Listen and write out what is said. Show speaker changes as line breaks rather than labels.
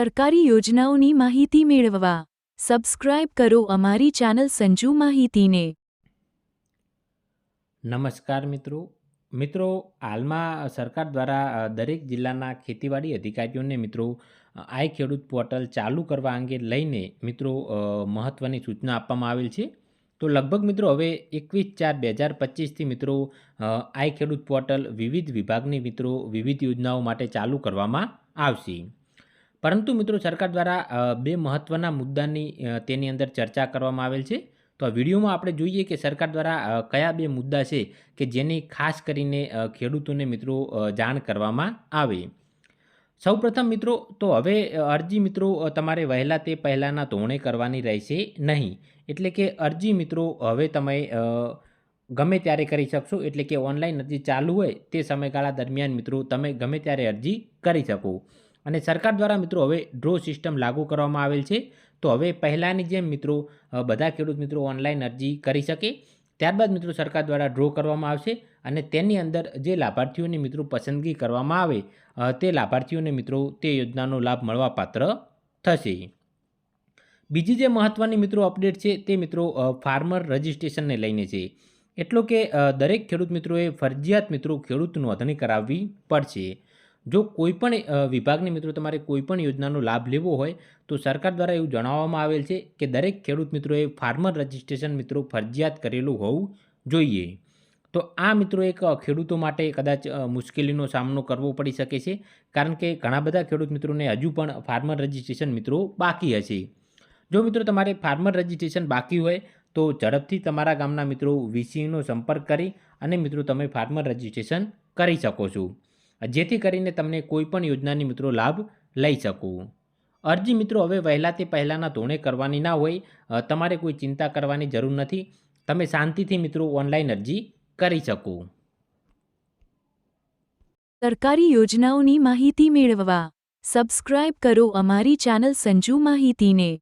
સરકારી યોજનાઓની માહિતી મેળવવા. સબસ્ક્રાઇબ કરો અમારી ચેનલ સંજુ માહિતીને.
નમસ્કાર મિત્રો. મિત્રો, હાલમાં સરકાર દ્વારા દરેક જિલ્લાના ખેતીવાડી અધિકારીઓને મિત્રો આઈ ખેડૂત પોર્ટલ ચાલુ કરવા અંગે લઈને મિત્રો મહત્ત્વની સૂચના આપવામાં આવેલ છે. તો લગભગ મિત્રો હવે એકવીસ ચાર બે હજાર પચીસથી મિત્રો આઈ ખેડૂત પોર્ટલ વિવિધ વિભાગની મિત્રો વિવિધ યોજનાઓ માટે ચાલુ કરવામાં આવશે. પરંતુ મિત્રો સરકાર દ્વારા બે મહત્ત્વના મુદ્દાની તેની અંદર ચર્ચા કરવામાં આવેલ છે. તો આ વિડીયોમાં આપણે જોઈએ કે સરકાર દ્વારા કયા બે મુદ્દા છે કે જેની ખાસ કરીને ખેડૂતોને મિત્રો જાણ કરવામાં આવે. સૌપ્રથમ મિત્રો, તો હવે અરજી મિત્રો તમારે વહેલા તે પહેલાંના ધોરણે કરવાની રહેશે નહીં. એટલે કે અરજી મિત્રો, હવે તમે ગમે ત્યારે કરી શકશો, એટલે કે ઓનલાઈન અરજી ચાલુ હોય તે સમયગાળા દરમિયાન મિત્રો તમે ગમે ત્યારે અરજી કરી શકો. અને સરકાર દ્વારા મિત્રો હવે ડ્રો સિસ્ટમ લાગુ કરવામાં આવેલ છે. તો હવે પહેલાંની જેમ મિત્રો બધા ખેડૂત મિત્રો ઓનલાઈન અરજી કરી શકે. ત્યારબાદ મિત્રો સરકાર દ્વારા ડ્રો કરવામાં આવશે અને તેની અંદર જે લાભાર્થીઓની મિત્રો પસંદગી કરવામાં આવે તે લાભાર્થીઓને મિત્રો તે યોજનાનો લાભ મળવાપાત્ર થશે. બીજી જે મહત્ત્વની મિત્રો અપડેટ છે તે મિત્રો ફાર્મર રજિસ્ટ્રેશનને લઈને છે. એટલો કે દરેક ખેડૂત મિત્રોએ ફરજિયાત મિત્રો ખેડૂત નોંધણી કરાવવી પડશે. જો કોઈ પણ વિભાગની મિત્રો તમારે કોઈ પણ યોજનાનો લાભ લેવો હોય, તો સરકાર દ્વારા એવું જણાવવામાં આવેલ છે કે દરેક ખેડૂત મિત્રોએ ફાર્મર રજિસ્ટ્રેશન મિત્રો ફરજિયાત કરેલું હોવું જોઈએ. તો આ મિત્રો એક ખેડૂતો માટે કદાચ મુશ્કેલીનો સામનો કરવો પડી શકે છે, કારણ કે ઘણા બધા ખેડૂત મિત્રોને હજુ પણ ફાર્મર રજિસ્ટ્રેશન મિત્રો બાકી હશે. જો મિત્રો તમારે ફાર્મર રજિસ્ટ્રેશન બાકી હોય, તો ઝડપથી તમારા ગામના મિત્રો વીસીનો સંપર્ક કરી અને મિત્રો તમે ફાર્મર રજિસ્ટ્રેશન કરી શકો છો. જેથી કરીને તમને કોઈપણ યોજનાની મિત્રો લાભ લઈ શકું. અરજી મિત્રો, હવે વહેલા તે પહેલાંના ધોરણે કરવાની ના હોય તમારે કોઈ ચિંતા કરવાની જરૂર નથી. તમે શાંતિથી મિત્રો ઓનલાઈન અરજી કરી શકો.
સરકારી યોજનાઓની માહિતી મેળવવા સબસ્ક્રાઇબ કરો અમારી ચેનલ સંજુ માહિતીને.